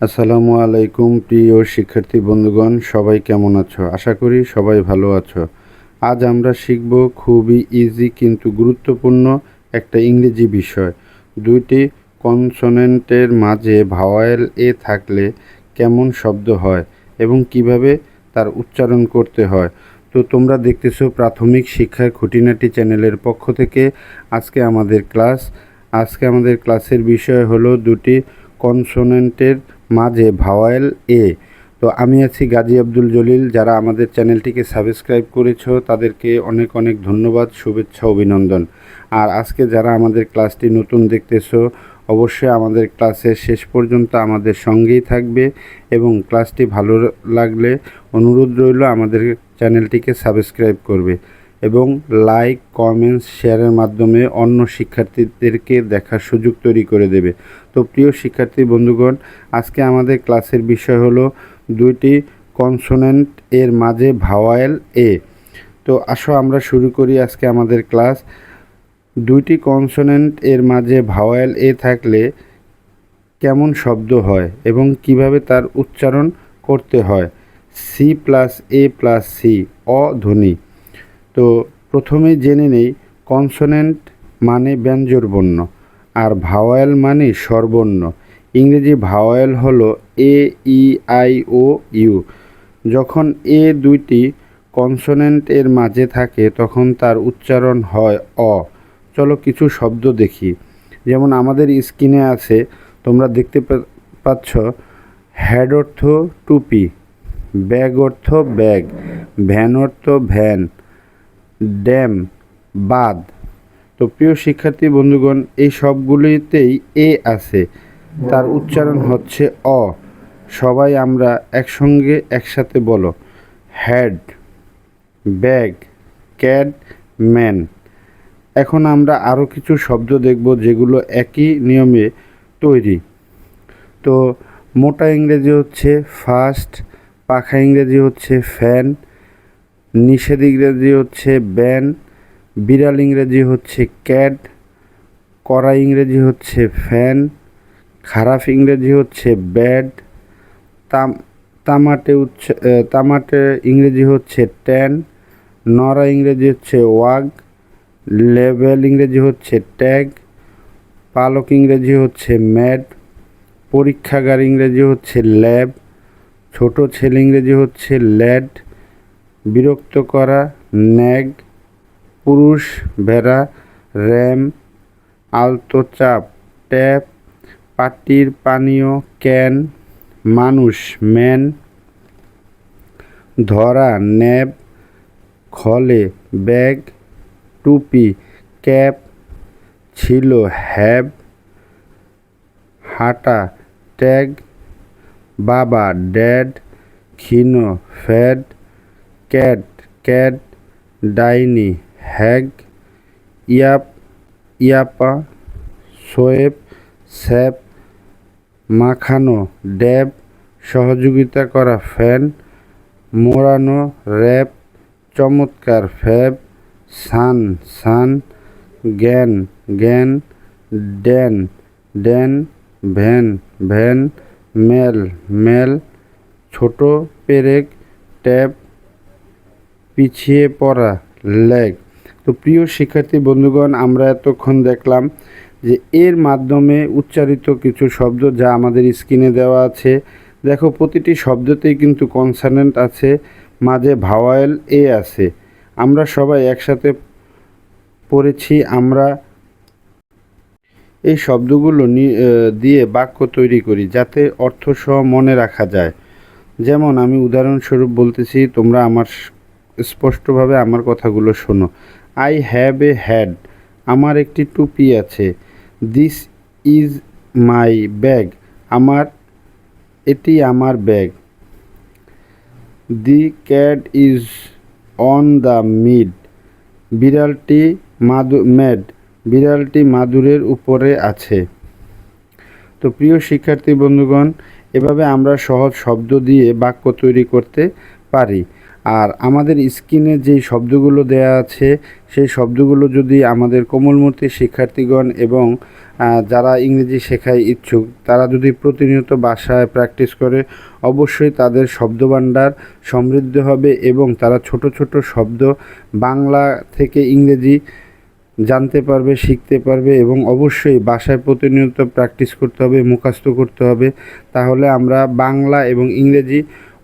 আসসালামু আলাইকুম, প্রিয় শিক্ষার্থী বন্ধুগণ, সবাই কেমন আছো? আশা করি সবাই ভালো আছো। আজ আমরা শিখব খুবই ইজি কিন্তু গুরুত্বপূর্ণ একটা ইংরেজি বিষয়। দুইটি কনসোনেন্টের মাঝে ভাওয়েল এ থাকলে কেমন শব্দ হয় এবং কীভাবে তার উচ্চারণ করতে হয়। তো তোমরা দেখতেছো প্রাথমিক শিক্ষার খুঁটিনাটি চ্যানেলের পক্ষ থেকে আজকে আমাদের ক্লাস। আজকে আমাদের ক্লাসের বিষয় হলো দুটি কনসোনেন্টের মাঝে ভাওয়েল এ। তো আমি আছি গাজী আব্দুল জলিল। যারা আমাদের চ্যানেলটিকে সাবস্ক্রাইব করেছ, তাদেরকে অনেক অনেক ধন্যবাদ, শুভেচ্ছা, অভিনন্দন। আর আজকে যারা আমাদের ক্লাসটি নতুন দেখতেছো, অবশ্যই আমাদের ক্লাসের শেষ পর্যন্ত আমাদের সঙ্গেই থাকবে এবং ক্লাসটি ভালো লাগলে অনুরোধ রইল আমাদের চ্যানেলটিকে সাবস্ক্রাইব করবে। এবং লাইক, কমেন্টস, শেয়ারের মাধ্যমে অন্য শিক্ষার্থীদেরকে দেখার সুযোগ তৈরি করে দেবে। তো প্রিয় শিক্ষার্থী বন্ধুগণ, আজকে আমাদের ক্লাসের বিষয় হলো দুইটি কনসোনেন্ট এর মাঝে ভাওয়াল এ। তো আসো আমরা শুরু করি আজকে আমাদের ক্লাস। দুইটি কনসোনেন্ট এর মাঝে ভাওয়াল এ থাকলে কেমন শব্দ হয় এবং কীভাবে তার উচ্চারণ করতে হয়? C plus A plus C অধ্বনি তো প্রথমেই জেনে নেই কনসোনেন্ট মানে ব্যঞ্জর বর্ণ আর ভাওয়েল মানে স্বরবর্ণ। ইংরেজি ভাওয়েল হলো এ ই আই ও ইউ যখন এ দুইটি কনসোনেন্ট এর মাঝে থাকে, তখন তার উচ্চারণ হয় অ। চলো কিছু শব্দ দেখি। যেমন আমাদের স্ক্রিনে আছে, তোমরা দেখতে পাচ্ছ হ্যাড অর্থ টুপি ব্যাগ অর্থ ব্যাগ ভ্যান অর্থ ভ্যান। ড্যাম, বাঁধ। তো প্রিয় শিক্ষার্থী বন্ধুগণ, এই সবগুলিতেই এ আছে। তার উচ্চারণ হচ্ছে অ। সবাই আমরা একসঙ্গে একসাথে বলো। Had bag cad man. এখন আমরা আরও কিছু শব্দ দেখব যেগুলো একই নিয়মে তৈরি। তো মোটা ইংরেজি হচ্ছে ফাস্ট, পাখা ইংরেজি হচ্ছে ফ্যান নিষেধ ইংরেজি হচ্ছে ব্যান বিড়াল ইংরেজি হচ্ছে ক্যাট কড়া ইংরেজি হচ্ছে ফ্যান খারাপ ইংরেজি হচ্ছে ব্যাড তাম তামাটে উচ্চ তামাটে ইংরেজি হচ্ছে ট্যান নরা ইংরেজি হচ্ছে ওয়াগ লেভেল ইংরেজি হচ্ছে ট্যাগ পালক ইংরেজি হচ্ছে ম্যাড পরীক্ষাগার ইংরেজি হচ্ছে ল্যাব ছোট ছেলে ইংরেজি হচ্ছে ল্যাড বিরক্ত করা, ন্যাগ, পুরুষ, ভেড়া, র্যাম, আলতো চাপ, ট্যাপ, পাটির পানীয়, ক্যান, মানুষ, ম্যান, ধরা, ন্যাব, খলে, ব্যাগ, টুপি, ক্যাপ, ছিল, হ্যাব, হাঁটা, ট্যাগ, বাবা, ড্যাড, ক্ষীণ, ফ্যাড ক্যাট ক্যাট, ডাইনি, হ্যাগ, ইয়াপ, ইয়াপা, সোয়েব, স্যাপ, মাখানো, ড্যাব, সহযোগিতা করা ফ্যান, মোড়ানো, র্যাপ, চমৎকার ফ্যাব, সান সান জ্ঞান জ্ঞান Dan Dan, van van mail mail ছোট পেরেক ট্যাব পিছিয়ে পড়া লেগ। তো প্রিয় শিক্ষার্থী বন্ধুগণ, আমরা এতক্ষণ দেখলাম যে এর মাধ্যমে উচ্চারিত কিছু শব্দ যা আমাদের স্ক্রিনে দেওয়া আছে। দেখো, প্রতিটি শব্দতেই কিন্তু কনসার্নেন্ট আছে, মাঝে ভাওয়াল এ আছে। আমরা সবাই একসাথে পড়েছি, আমরা এই শব্দগুলো দিয়ে বাক্য তৈরি করি যাতে অর্থসহ মনে রাখা যায়। যেমন আমি উদাহরণস্বরূপ বলতেছি, তোমরা আমার স্পষ্টভাবে আমার কথাগুলো শোনো। আই হ্যাভ এ হ্যাড আমার একটি টুপি আছে। দিস ইজ মাই ব্যাগ আমার, এটি আমার bag the cat is on the mat বিড়ালটি মাদু ম্যাড বিড়ালটি মাদুরের উপরে আছে। তো প্রিয় শিক্ষার্থী বন্ধুগণ, এভাবে আমরা সহজ শব্দ দিয়ে বাক্য তৈরি করতে পারি। আর আমাদের স্ক্রিনে যেই শব্দগুলো দেয়া আছে, সেই শব্দগুলো যদি আমাদের কোমলমূর্তি শিক্ষার্থীগণ এবং যারা ইংরেজি শেখায় ইচ্ছুক, তারা যদি প্রতিনিয়ত বাসায় প্র্যাকটিস করে, অবশ্যই তাদের শব্দভাণ্ডার সমৃদ্ধ হবে এবং তারা ছোট ছোট শব্দ বাংলা থেকে ইংরেজি জানতে পারবে, শিখতে পারবে এবং অবশ্যই বাসায় প্রতিনিয়ত প্র্যাকটিস করতে হবে, মুখস্থ করতে হবে। তাহলে আমরা বাংলা এবং ইংরেজি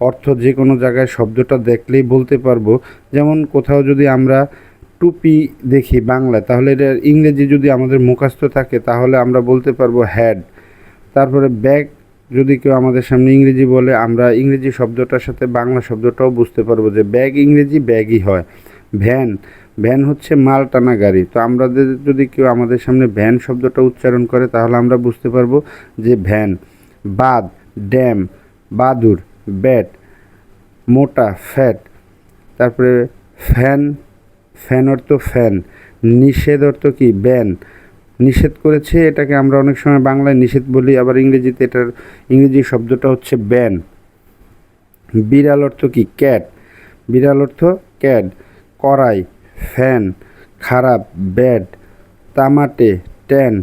অর্থ যে কোনো জায়গায় শব্দটা দেখলেই বলতে পারব। যেমন কোথাও যদি আমরা টুপি দেখি বাংলায়, তাহলে এটা ইংরেজি যদি আমাদের মুখস্থ থাকে, তাহলে আমরা বলতে পারব হ্যাড তারপরে ব্যাগ যদি কেউ আমাদের সামনে ইংরেজি বলে, আমরা ইংরেজি শব্দটার সাথে বাংলা শব্দটাও বুঝতে পারব যে ব্যাগ ইংরেজি ব্যাগই হয়। ভ্যান ভ্যান হচ্ছে মাল টানা গাড়ি। তো আমাদের যদি কেউ আমাদের সামনে ভ্যান শব্দটা উচ্চারণ করে, তাহলে আমরা বুঝতে পারব যে ভ্যান বাদ ড্যাম বাদুর ব্যাট মোটা ফ্যাট, তারপরে ফ্যান ফ্যান অর্থ ফ্যান, নিষেধ অর্থ কি? ব্যান। নিষেধ করেছে এটাকে আমরা অনেক সময় বাংলায় নিষেধ বলি, আবার ইংরেজিতে এটার ইংরেজি শব্দটা হচ্ছে ব্যান। বিড়াল অর্থ কি? ক্যাট। বিড়াল অর্থ ক্যাট। কড়াই, ফ্যান, খারাপ ব্যাড তামাটে, ট্যান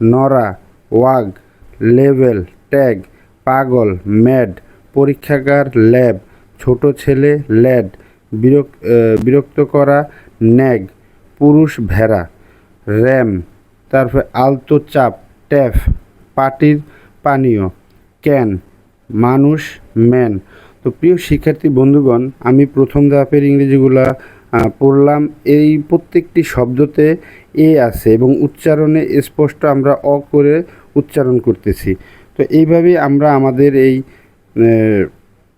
নরা ওয়াগ, লেভেল, ট্যাগ, পাগল, ম্যাড। পরীক্ষাগার ল্যাব ছোট ছেলে ল্যাড বিরক আহ, বিরক্ত করা ন্যাগ পুরুষ ভেড়া র্যাম তারপরে আলতো চাপ ট্যাফ পাটির পানীয় ক্যান মানুষ ম্যান। তো প্রিয় শিক্ষার্থী বন্ধুগণ আমি প্রথম ধাপের ইংরেজিগুলা পড়লাম। এই প্রত্যেকটি শব্দতে এ আছে এবং উচ্চারণে স্পষ্ট আমরা অ করে উচ্চারণ করতেছি। তো এইভাবেই আমরা আমাদের এই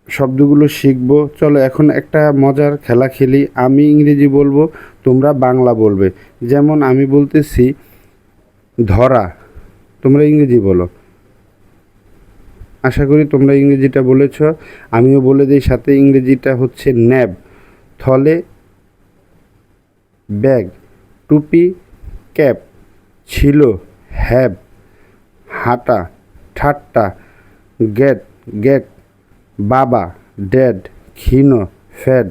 শব্দগুলো শিখব। চলো এখন একটা মজার খেলা খেলি। আমি ইংরেজি বলব, তোমরা বাংলা বলবে। যেমন আমি বলতেছি, ধরা। তোমরা ইংরেজি বলো। আশা করি তোমরা ইংরেজিটা বলেছ। আমিও বলে দিই সাথে, ইংরেজিটা হচ্ছে ন্যাব। থলে, ব্যাগ। টুপি, ক্যাপ। ছিল, হ্যাব। হাঁটা, ঠাট্টা। গেট। গেট, বাবা ড্যাড ক্ষীণ ফ্যাড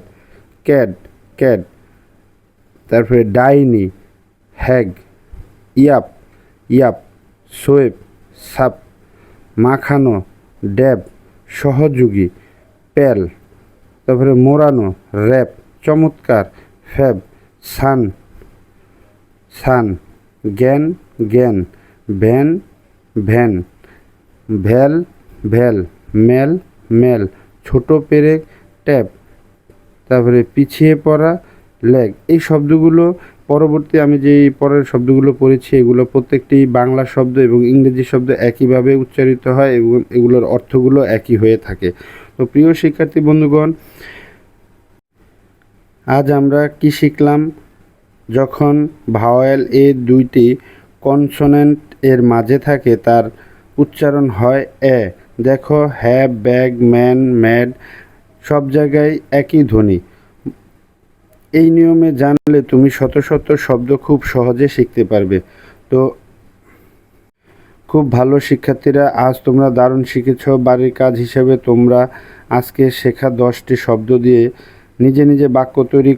ক্যাড ক্যাড, তারপরে ডাইনি, হ্যাগ, ইয়াপ ইয়াপ, সোয়েব, সাপ, মাখানো, ড্যাব, সহযোগী প্যাল তারপরে মোড়ানো র্যাপ চমৎকার, ফ্যাব, সান সান জ্ঞান জ্ঞান van van, val val mail mail, ছোট পেরেক, ট্যাপ, তারপরে পিছিয়ে পড়া, লেগ। এই শব্দগুলো পরবর্তী আমি যে পরের শব্দগুলো পড়েছি, এগুলো প্রত্যেকটি বাংলা শব্দ এবং ইংরেজি শব্দ একইভাবে উচ্চারিত হয় এবং এগুলোর অর্থগুলো একই হয়ে থাকে। তো প্রিয় শিক্ষার্থী বন্ধুগণ, আজ আমরা কি শিখলাম? যখন ভাওয়েল এ দুইটি কনসোনেন্ট এর মাঝে থাকে, তার উচ্চারণ হয় এ। দেখো হ্যাভ ব্যাগ, ম্যান, ম্যাড, সব জায়গায় একই ধ্বনি। এই নিয়মে জানলে তুমি শত শত শব্দ খুব সহজে শিখতে পারবে। তো, খুব ভালো শিক্ষার্থীরা, আজ তোমরা দারুণ শিখেছ। বাড়ির কাজ হিসেবে তোমরা আজকে শেখা দশটি শব্দ দিয়ে নিজে নিজে বাক্য তৈরি